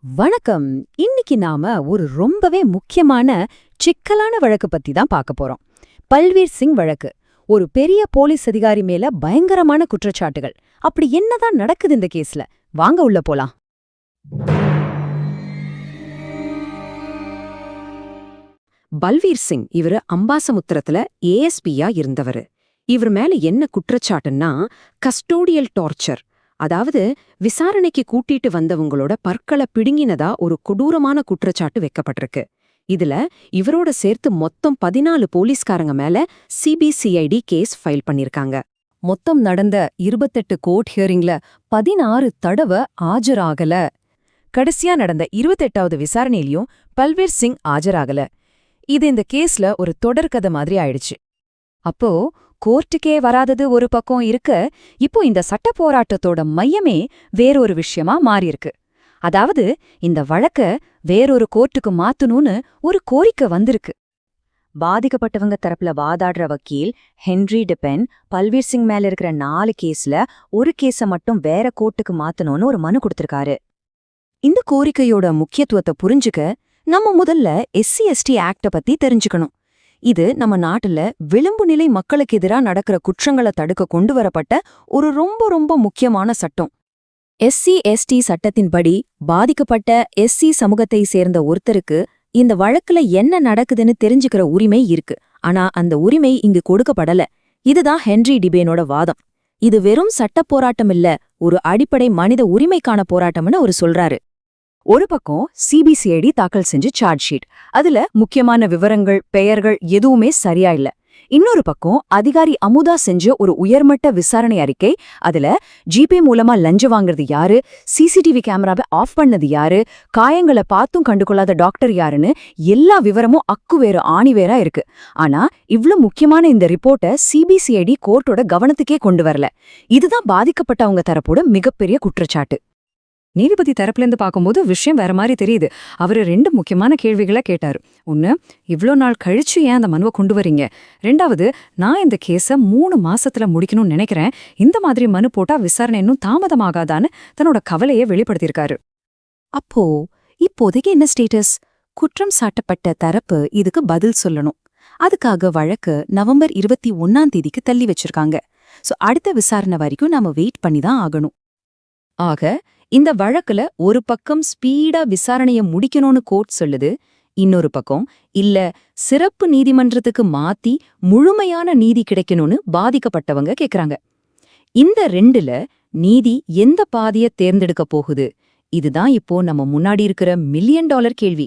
வணக்கம். இன்னைக்கு நாம ஒரு ரொம்பவே முக்கியமான சிக்கலான வழக்கு பத்தி தான் பார்க்க போறோம். பல்வீர் சிங் வழக்கு. ஒரு பெரிய போலீஸ் அதிகாரி மேல பயங்கரமான குற்றச்சாட்டுகள். அப்படி என்னதான் நடக்குது இந்த கேஸ்ல? வாங்க உள்ள போலாம். பல்வீர் சிங் இவரு அம்பாசமுத்திரத்துல ஏஎஸ்பியா இருந்தவரு. இவர் மேல என்ன குற்றச்சாட்டுன்னா கஸ்டோடியல் டார்ச்சர் அதாவது விசாரணைக்கு கூட்டிட்டு வந்தவங்களோட பற்களை பிடுங்கினதா ஒரு கொடூரமான குற்றச்சாட்டு வைக்கப்பட்டிருக்கு. இதுல இவரோட சேர்த்து மொத்தம் பதினாலு போலீஸ்காரங்க மேல சிபிசிஐடி கேஸ் ஃபைல் பண்ணிருக்காங்க. மொத்தம் நடந்த இருபத்தெட்டு கோர்ட் ஹியரிங்ல பதினாறு தடவை ஆஜராகல. கடைசியா நடந்த இருபத்தெட்டாவது விசாரணையிலயும் பல்வீர் சிங் ஆஜராகல. இது இந்த கேஸ்ல ஒரு தொடர்கதை மாதிரி ஆயிடுச்சு. அப்போ கோர்ட்டுக்கே வராதது ஒரு பக்கம் இருக்க. இப்போ இந்த சட்ட போராட்டத்தோட மையமே வேறொரு விஷயமா மாறியிருக்கு. அதாவது இந்த வழக்க வேறொரு கோர்ட்டுக்கு மாத்தணும்னு ஒரு கோரிக்கை வந்திருக்கு. பாதிக்கப்பட்டவங்க தரப்புல வாதாடுற வக்கீல் ஹென்ரி டிபென் பல்வீர் சிங் மேல இருக்கிற நாலு கேஸ்ல ஒரு கேஸ மட்டும் வேற கோர்ட்டுக்கு மாத்தணும்னு ஒரு மனு கொடுத்திருக்காரு. இந்த கோரிக்கையோட முக்கியத்துவத்தை புரிஞ்சுக்க நம்ம முதல்ல எஸ்சி எஸ்டி ஆக்ட பத்தி தெரிஞ்சுக்கணும். இது நம்ம நாட்டுல விளிம்பு நிலை மக்களுக்கு எதிரா நடக்கிற குற்றங்களை தடுக்க கொண்டு வரப்பட்ட ஒரு ரொம்ப ரொம்ப முக்கியமான சட்டம். எஸ்சி எஸ்டி சட்டத்தின்படி பாதிக்கப்பட்ட எஸ்சி சமூகத்தை சேர்ந்த ஒருத்தருக்கு இந்த வழக்குல என்ன நடக்குதுன்னு தெரிஞ்சுக்கிற உரிமை இருக்கு. ஆனா அந்த உரிமை இங்கு கொடுக்கப்படல. இதுதான் ஹென்றி டிபேனோட வாதம். இது வெறும் சட்டப் போராட்டம் இல்ல ஒரு அடிப்படை மனித உரிமைக்கான போராட்டம்னு அவர் சொல்றாரு. ஒரு பக்கம் சிபிசிஐடி தாக்கல் செஞ்சு சார்ஜ் ஷீட் அதுல முக்கியமான விவரங்கள் பெயர்கள் எதுவுமே சரியா இல்ல. இன்னொரு பக்கம் அதிகாரி அமுதா செஞ்ச ஒரு உயர்மட்ட விசாரணை அறிக்கை. அதுல ஜிபே மூலமா லஞ்சம் வாங்குறது யாரு? சிசிடிவி கேமராவை ஆஃப் பண்ணது யாரு? காயங்களை பார்த்தும் கண்டுகொள்ளாத டாக்டர் யாருன்னு எல்லா விவரமும் அக்குவேறு ஆணிவேரா இருக்கு. ஆனா இவ்ளோ முக்கியமான இந்த ரிப்போர்ட்டை சிபிசிஐடி கோர்ட்டோட கவனத்துக்கே கொண்டு வரல. இதுதான் பாதிக்கப்பட்டவங்க தரப்போட மிகப்பெரிய குற்றச்சாட்டு. நீதிபதி தரப்புலேருந்து பார்க்கும்போது விஷயம் வேற மாதிரி தெரியுது. அவரு ரெண்டு முக்கியமான கேள்விகளை கேட்டாரு. ஒன்னு இவ்ளோ நாள் கழிச்சு ஏன் அந்த மனுவை கொண்டு வரீங்க? ரெண்டாவது நான் இந்த கேஸை மூணு மாசத்துல முடிக்கணும்னு நினைக்கிறேன். இந்த மாதிரி மனு போட்டா விசாரணை இன்னும் தாமதமாகாதான்னு தன்னோட கவலையை வெளிப்படுத்தியிருக்காரு. அப்போ இப்போதைக்கு என்ன ஸ்டேட்டஸ்? குற்றம் சாட்டப்பட்ட தரப்பு இதுக்கு பதில் சொல்லணும். அதுக்காக வழக்கு நவம்பர் இருபத்தி ஒன்னாம் தேதிக்கு தள்ளி வச்சிருக்காங்க. சோ அடுத்த விசாரணை வரைக்கும் நாம வெயிட் பண்ணி தான் ஆகணும். ஆக இந்த வழக்குல ஒரு பக்கம் ஸ்பீடா விசாரணைய முடிக்கணும்னு கோர்ட் சொல்லுது இன்னொரு பக்கம் இல்ல சிறப்பு நீதிமன்றத்துக்கு மாத்தி முழுமையான நீதி கிடைக்கணும்னு பாதிக்கப்பட்டவங்க கேக்குறாங்க. இந்த ரெண்டுல நீதி எந்த பாதைய தேர்ந்தெடுக்க போகுது? இதுதான் இப்போ நம்ம முன்னாடி இருக்கிற மில்லியன் டாலர் கேள்வி.